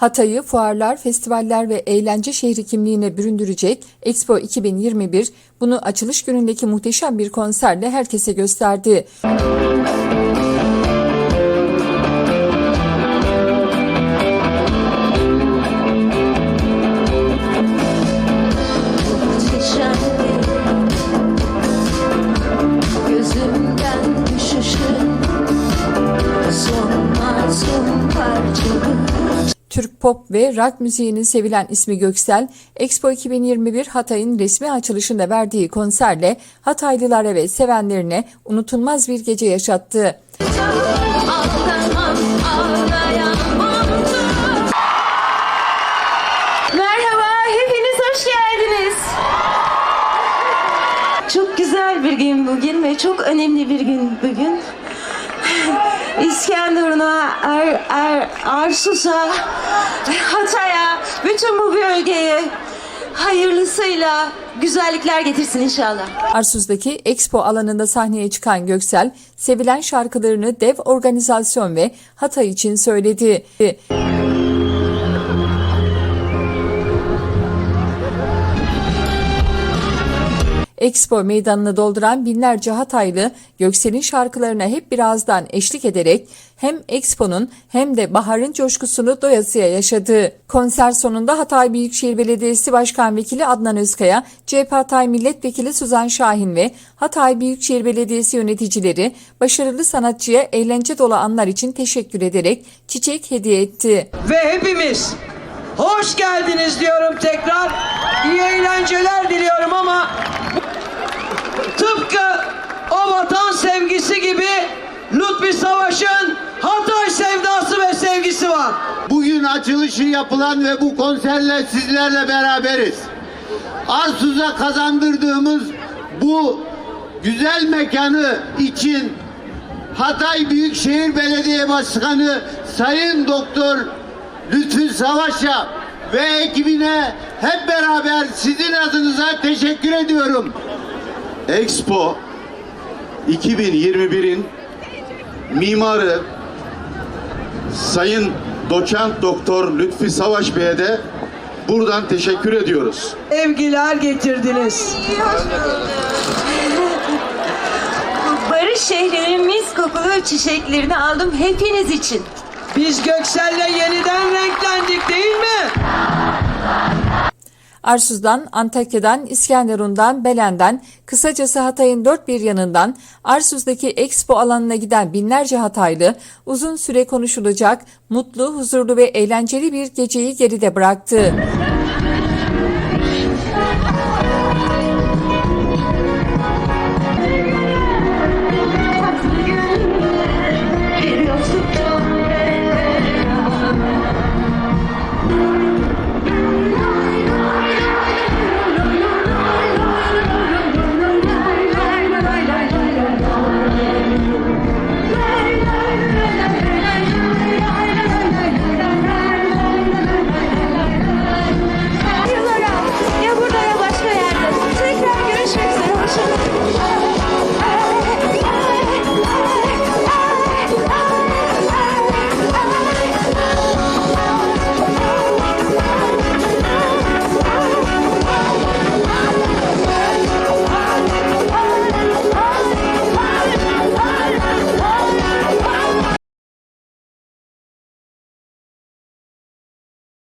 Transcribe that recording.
Hatay'ı fuarlar, festivaller ve eğlence şehri kimliğine büründürecek Expo 2021 bunu açılış günündeki muhteşem bir konserle herkese gösterdi. Muhteşemdi Türk pop ve rock müziğinin sevilen ismi Göksel, Expo 2021 Hatay'ın resmi açılışında verdiği konserle Hataylılara ve sevenlerine unutulmaz bir gece yaşattı. Merhaba hepiniz hoş geldiniz Çok güzel bir gün bugün ve çok önemli bir gün bugün İskenderun'a, Er, Er, Arsus'a, Hatay'a, bütün bu bölgeye hayırlısıyla güzellikler getirsin inşallah. Arsuz'daki Expo alanında sahneye çıkan Göksel, sevilen şarkılarını dev organizasyon ve Hatay için söyledi. Expo meydanını dolduran binlerce Hataylı Göksel'in şarkılarına hep birazdan eşlik ederek hem Expo'nun hem de baharın coşkusunu doyasıya yaşadı. Konser sonunda Hatay Büyükşehir Belediyesi Başkan Vekili Adnan Özkaya, CHP Hatay Milletvekili Suzan Şahin ve Hatay Büyükşehir Belediyesi yöneticileri başarılı sanatçıya eğlence dolu anlar için teşekkür ederek çiçek hediye etti. ve hepimiz hoş geldiniz diyorum tekrar. İyi eğlenceler diliyorum ama Savaş'ın Hatay sevdası ve sevgisi var. Bugün açılışı yapılan ve bu konserle sizlerle beraberiz. Arsuz'a kazandırdığımız bu güzel mekanı için Hatay Büyükşehir Belediye Başkanı Sayın Doktor Lütfü Savaş'a ve ekibine hep beraber sizin adınıza teşekkür ediyorum. Expo 2021'in mimarı Sayın Doçent Doktor Lütfi Savaş Bey'e de buradan teşekkür ediyoruz. Sevgiler getirdiniz. Barış şehrinin mis kokulu çiçeklerini aldım hepiniz için. Biz Göksel'le yeniden Arsuz'dan, Antakya'dan, İskenderun'dan, Belen'den, kısacası Hatay'ın dört bir yanından Arsuz'daki Expo alanına giden binlerce Hataylı uzun süre konuşulacak, mutlu, huzurlu ve eğlenceli bir geceyi geride bıraktı.